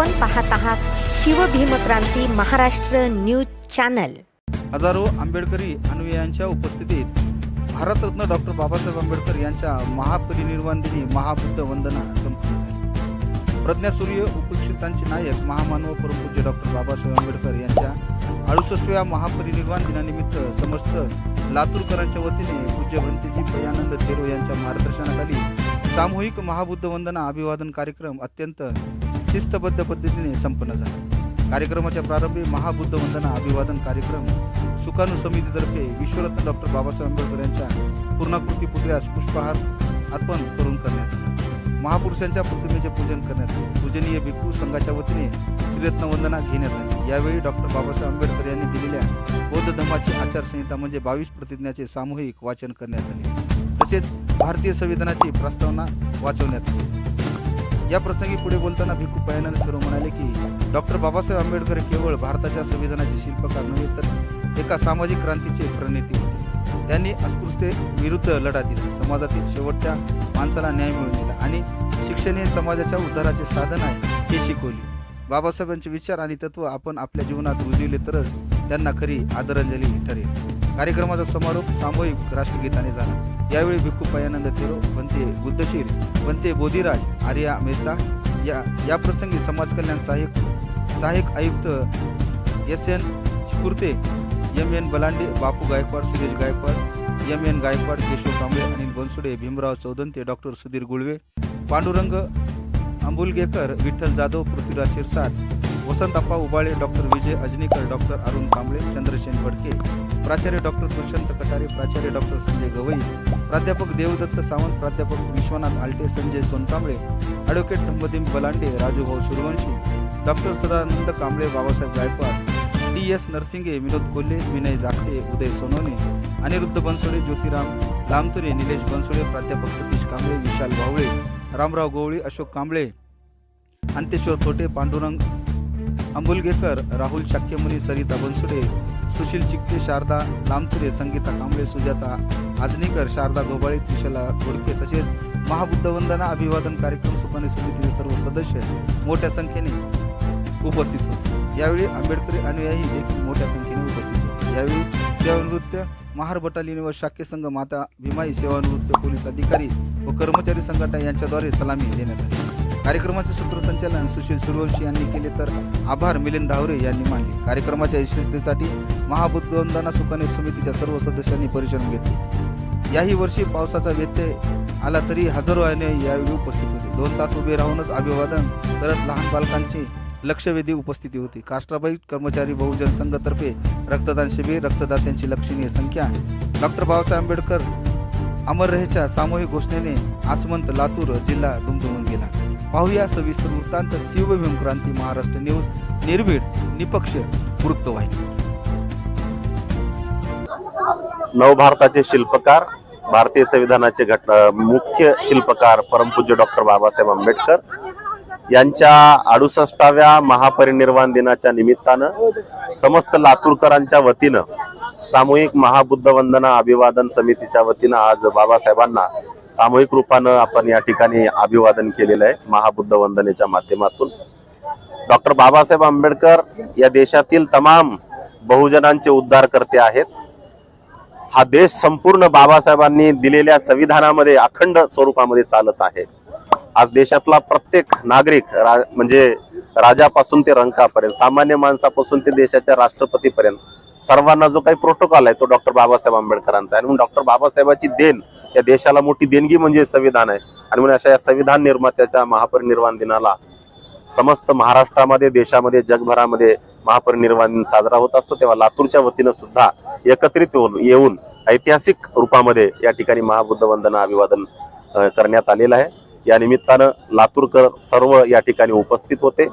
आपण पाहत आहात शिवभीमक्रांती महाराष्ट्र न्यूज चॅनल. हजारो आंबेडकरी अनुयायांच्या उपस्थितीत भारतरत्न डॉक्टर बाबासाहेब आंबेडकर यांच्या महापरिनिर्वाण दिनी महाबुद्ध वंदना संपन्न झाली. प्रज्ञासूर्य उपेक्षितांचे नायक महामानव परमपूज्य डॉक्टर बाबासाहेब आंबेडकर यांच्या अडुसष्टव्या महापरिनिर्वाण दिनानिमित्त समस्त लातूरकरांच्या वतीने पूज्य भंतीजी पयानंद थेरो यांच्या मार्गदर्शनाखाली सामूहिक महाबुद्ध वंदना अभिवादन कार्यक्रम अत्यंत शिस्तबद्ध पद्धतीने संपन्न झाला. कार्यक्रमाच्या प्रारंभी महाबुद्ध वंदना अभिवादन कार्यक्रम सुकाणू समितीतर्फे विश्वरत्न डॉक्टर बाबासाहेब आंबेडकर यांच्या पूर्णाकृती पुतळ्यास पुष्पहार अर्पण करून करण्यात आला. महापुरुषांच्या प्रतिमेचे पूजन करण्यात आले. पूजनीय भिक्खू संघाच्या वतीने त्रिरत्न वंदना घेण्यात आली. यावेळी डॉक्टर बाबासाहेब आंबेडकर यांनी दिलेल्या बौद्ध धर्माची आचारसंहिता म्हणजे बावीस प्रतिज्ञाचे सामूहिक वाचन करण्यात आले. तसेच भारतीय संविधानाची प्रस्तावना वाचवण्यात आली. या प्रसंगी पुढे बोलताना भिक्खू पयानंद थेरो म्हणाले की डॉक्टर बाबासाहेब आंबेडकर केवळ भारताच्या संविधानाचे शिल्पकार नव्हे तर एका सामाजिक क्रांतीचे प्रणेते होते. त्यांनी अस्पृश्यते विरुद्ध लढा दिला. समाजातील शेवटच्या माणसाला न्याय मिळवून दिला आणि शिक्षण हे समाजाच्या उद्धाराचे साधन आहे हे शिकवले. बाबासाहेबांचे विचार आणि तत्व आपण आपल्या जीवनात रुजविले तरच त्यांना खरी आदरांजली ठरेल. कार्यक्रमाचा समारोप सामूहिक राष्ट्रगीताने झाला. यावेळी भिक्खू पयानंद थेरो पंते बुद्धशीर पंते बोधिराज आर्या मेहता या या प्रसंगी समाज कल्याण सहाय्यक सहाय्यक आयुक्त S N Chikurte M N Balande Bapu Gaikwad Suresh Gaikwad M N Gaikwad Keshav Kamble Anil Bansude Bhimrao Choudante doctor Sudhir Gulve Pandurang Ambulgekar Vitthal Jadhav Prithviraj Shirsat Vasantappa Ubale doctor Vijay Ajanikar doctor Arun Kamble Chandrasen Bhadke प्राचार्य doctor Dushyant Katare प्राचार्य doctor Sanjay Gavai प्राध्यापक देवदत्त सावंत प्राध्यापक Vishwanath Alte Sanjay Sonkamble advocate Tambdim Balande Rajubhau Suryavanshi doctor Sadanand Kamble Babasaheb Gaikwad D S Narsinge Vinod Kolhe Vinay Jagte Uday Sonawane Aniruddha Bansode Jyotiram लामतुरे Nilesh Bansode प्राध्यापक सतीश कांबळे विशाल भावळे रामराव गवळी अशोक कांबळे अंतेश्वर थोटे पांडुरंग अंबुलगेकर राहुल शाक्यमुनी सरिता बनसुडे सुशील चिकते शारदा लामतुरे संगीता कांबळे सुजाता आजनीकर शारदा गोबाळे त्रिशला गोडके तसेच महाबुद्ध वंदना अभिवादन कार्यक्रम सुपाने समितीचे सर्व सदस्य मोठ्या संख्येने उपस्थित होते. यावेळी आंबेडकरी अनुयायी देखील मोठ्या संख्येने उपस्थित होते. यावेळी सेवानिवृत्त महार बटालियन व शाक्य संघ माता भीमाई सेवानिवृत्त पोलीस अधिकारी व कर्मचारी संघटना यांच्याद्वारे सलामी देण्यात आली. कार्यक्रमाचे सूत्रसंचालन सुशील सूर्यवंशी यांनी केले तर आभार मिलिंद धावरे यांनी मानले. कार्यक्रमाच्या यशस्वीतेसाठी महाबुद्धवंदना सुकाने समितीच्या सर्व सदस्यांनी परिश्रम घेतले. याही वर्षी पावसाचा व्यत्यय आला तरी हजारो अनुयायी यावेळी उपस्थित होते. दोन तास उभे राहूनच अभिवादन करत लहान बालकांची लक्षवेधी उपस्थिती होती. काष्ट्राबाई कर्मचारी बहुजन संघतर्फे रक्तदान शिबिर रक्तदात्यांची लक्षणीय संख्या डॉक्टर बाबासाहेब आंबेडकर अमर रहेच्या सामूहिक घोषणेने आसमंत लातूर जिल्हा दुमदुम पाहूया सविस्तर वृत्तांत शिवभीम क्रांती महाराष्ट्र न्यूज निर्भीड निपक्ष वृत्तवाहिनी. नवभारताचे शिल्पकार भारतीय संविधानाचे घट मुख्य शिल्पकार परमपूज्य डॉक्टर बाबासाहेब आंबेडकर यांच्या अडुसष्टाव्या महापरिनिर्वाण दिनाच्या निमित्तानं समस्त लातूरकरांच्या वतीनं सामूहिक महाबुद्ध वंदना अभिवादन समितीच्या वतीनं आज बाबासाहेबांना सामूहिक रूपानं आपण या ठिकाणी अभिवादन केलेलं आहे महाबुद्ध वंदनेच्या माध्यमातून. डॉक्टर बाबासाहेब आंबेडकर या देशातील तमाम बहुजनांचे उद्धारकर्ते आहेत. हा देश संपूर्ण बाबासाहेबांनी दिलेल्या संविधानामध्ये अखंड स्वरूपामध्ये चालत आहे. आज देशातला प्रत्येक नागरिक रा- म्हणजे राजापासून ते रंकापर्यंत सामान्य माणसापासून ते देशाच्या राष्ट्रपतीपर्यंत सर्वांना जो काही प्रोटोकॉल आहे तो डॉक्टर बाबासाहेब आंबेडकरांचा आहे. आणि म्हणून डॉक्टर बाबासाहेबांची देण या देशाला मोठी देणगी म्हणजे संविधान आहे. आणि म्हणून अशा या संविधान निर्मात्याच्या महापरिनिर्वाण दिनाला समस्त महाराष्ट्रामध्ये देशामध्ये जगभरामध्ये महापरिनिर्वाण दिन साजरा होत असतो. तेव्हा लातूरच्या वतीनं सुद्धा एकत्रित होऊन येऊन ऐतिहासिक रूपामध्ये या ठिकाणी महाबुद्ध वंदना अभिवादन करण्यात आलेलं आहे. या निमित्तानं लातूरकर सर्व या ठिकाणी उपस्थित होते.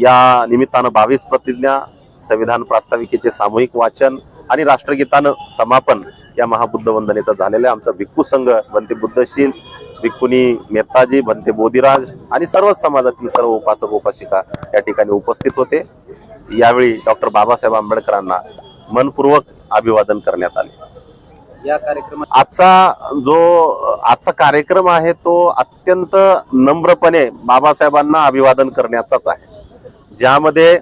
या निमित्तानं बावीस प्रतिज्ञा संविधान प्रास्ताविकेचे सामूहिक वाचन आणि राष्ट्रगीतानं समापन या महाबुद्ध वंदनेचं झालेलं आहे. आमचा भिक्खू संघ बनते बुद्धशील भिक्खुनी मेत्ताजी बनते बोधिराज आणि सर्व समाजातील सर्व उपासक उपासिका या ठिकाणी उपस्थित होते. यावेळी डॉक्टर बाबासाहेब आंबेडकरांना मनपूर्वक अभिवादन करण्यात आले. या कार्यक्रमात आजचा जो आजचा कार्यक्रम आहे तो अत्यंत नम्रपणे बाबासाहेबांना अभिवादन करण्याचाच आहे. ज्यामध्ये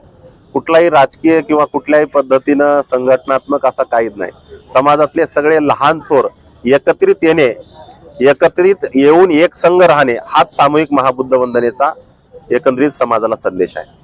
कुठलाही राजकीय किंवा कुठल्याही पद्धतीनं संघटनात्मक असा काहीच नाही. समाजातले सगळे लहान थोर एकत्रित येणे एकत्रित येऊन एक संघ राहणे हाच सामूहिक महाबुद्ध वंदनेचा एकंदरीत समाजाला संदेश आहे.